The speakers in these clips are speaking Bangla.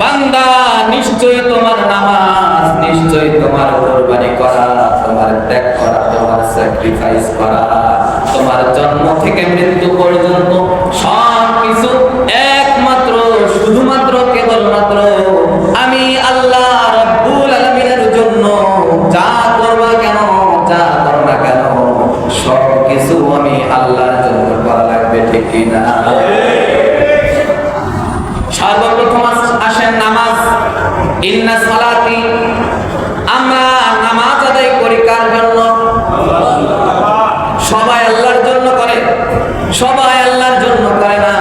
বান্দা, নিশ্চয়ই তোমার নামাজ, নিশ্চয়ই তোমার কোরবানি করা, তোমার ত্যাগ করা, তোমার স্যাক্রিফাইস করা, তোমার জন্ম থেকে মৃত্যু পর্যন্ত সব কিছু একমাত্র, শুধুমাত্র, কেবলমাত্র আমি আল্লাহ রাব্বুল আলামিনের জন্য। যা করবা কেন, যা করো কেন সব কিছু আমি আল্লাহর জন্য করা লাগবে, ঠিক না আসেন নামাজ, ইন্না সালাতি, আমরা নামাজ আদায় করি কার জন্য? সবাই আল্লাহর জন্য করে। সবাই আল্লাহর জন্য করে না।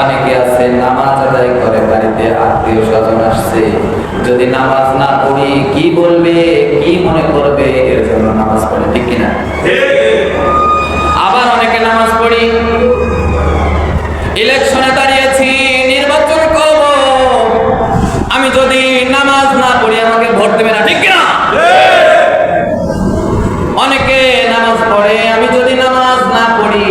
অনেকে আছে, নামাজ আদায় করে, বাড়িতে আত্মীয় স্বজন আসছে। যদি নামাজ না পড়ি, কি বলবে, কি মনে করবে? এর জন্য নামাজ পড়ে ঠিক কিনা আবার অনেকে নামাজ পড়ি ইলেকশনে দাঁড়িয়েছি নির্বাচন করব আমি যদি নামাজ না পড়ি আমাকে ভোট দেবে না ঠিক কিনা অনেকে নামাজ পড়ে আমি যদি পড়ি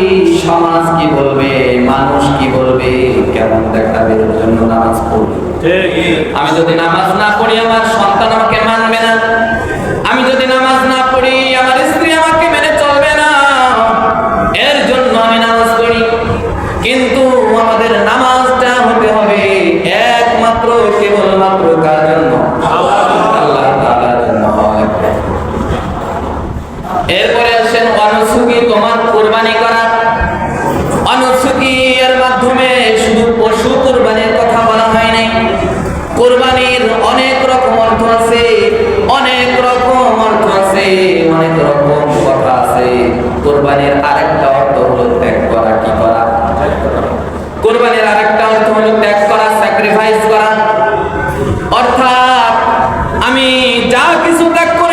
সমাজ কি বলবে মানুষ কি বলবে কেমন দেখাবে এর জন্য নামাজ পড়ি। আমি যদি নামাজ না পড়ি আমার সন্তান আমাকে মানবে না। আমি যদি নামাজ না পড়ি আমার স্ত্রী আমাকে মেনে চলবে না। এর জন্য আমি নামাজ পড়ি। কিন্তু আমাদের নামাজটা হতে হবে একমাত্র কেবলমাত্র কার জন্য? আল্লাহ। তাআলার জন্য এরপরে আসেন কোরবানি করা। অনুসুকি এর মাধ্যমে শুধু পশু কোরবানির কথা বলা হয় কোরবানির অনেক রকম অর্থ আছে, অনেক রকম অর্থ আছে, অনেক রকম কথা আছে। কোরবানির আরেকটা অর্থ হলো ত্যাগ করা, কি করা? কোরবানির আরেকটা অর্থ হলো ত্যাগ করা স্যাক্রিফাইস করা। অর্থাৎ আমি যা কিছু ত্যাগ করি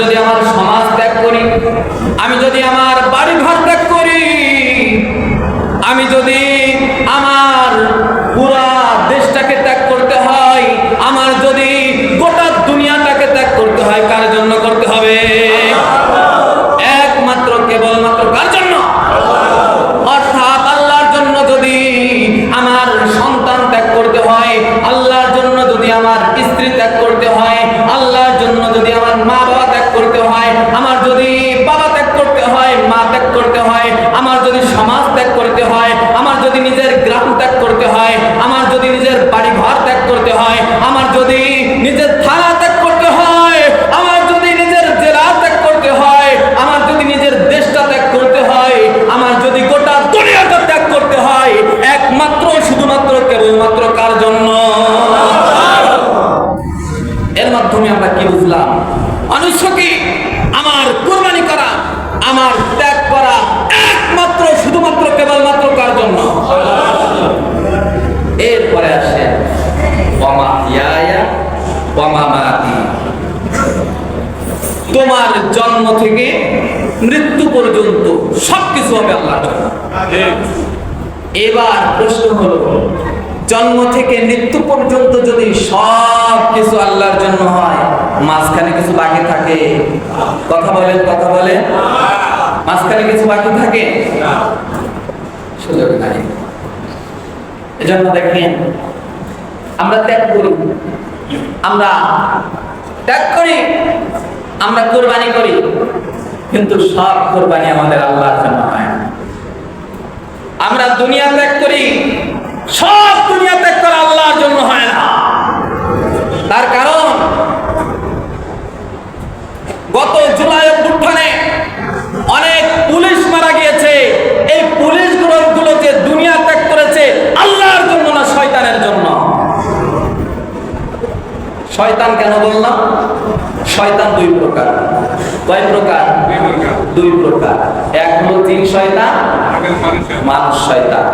যদি আমার সমাজ ত্যাগ করি আমি যদি আমার করতে হয়, আমার যদি সমাজ ত্যাগ করতে হয়, আমার যদি নিজের গ্রাম ত্যাগ করতে হয়, আমার যদি নিজের বাড়ি ঘর ত্যাগ করতে হয়, আমার যদি নিজের থানা ত্যাগ করতে হয়, আমার যদি নিজের জেলা ত্যাগ করতে হয়, আমার যদি নিজের দেশটা ত্যাগ করতে হয়, আমার যদি গোটা দুনিয়াটা ত্যাগ করতে হয়, একমাত্র, শুধুমাত্র, কেবলমাত্র কার জন্য? এর মাধ্যমে আমরা কি বুঝলাম? মানুষ কি আমার কোরবানি করা, আমার ত্যাগ করা একমাত্র শুধুমাত্র কেবলমাত্র কার জন্য এরপরে আসে ওমা ইয়ায়া ওমা মাতি তোমার জন্ম থেকে মৃত্যু পর্যন্ত সবকিছু হবে আল্লাহর এবার প্রশ্ন হলো, জন্ম থেকে মৃত্যু পর্যন্ত যদি সব কিছু আল্লাহর জন্য হয়, মাঝখানে কিছু বাকি থাকে? কথা বলেন কথা বলেন। মাঝখানে কিছু বাকি থাকে? এজন্য দেখেন, আমরা ত্যাগ করি। আমরা ত্যাগ করি, আমরা কোরবানি করি, কিন্তু সব কোরবানি আমাদের আল্লাহর জন্য হয়। আমরা দুনিয়া ত্যাগ করি, সব দুনিয়া ত্যাগ করা আল্লাহর জন্য হয় না শয়তান কেন বললাম? শয়তান দুই প্রকার। কয় প্রকার? দুই প্রকার। এক হলো তিন শয়তান মানুষ শয়তান।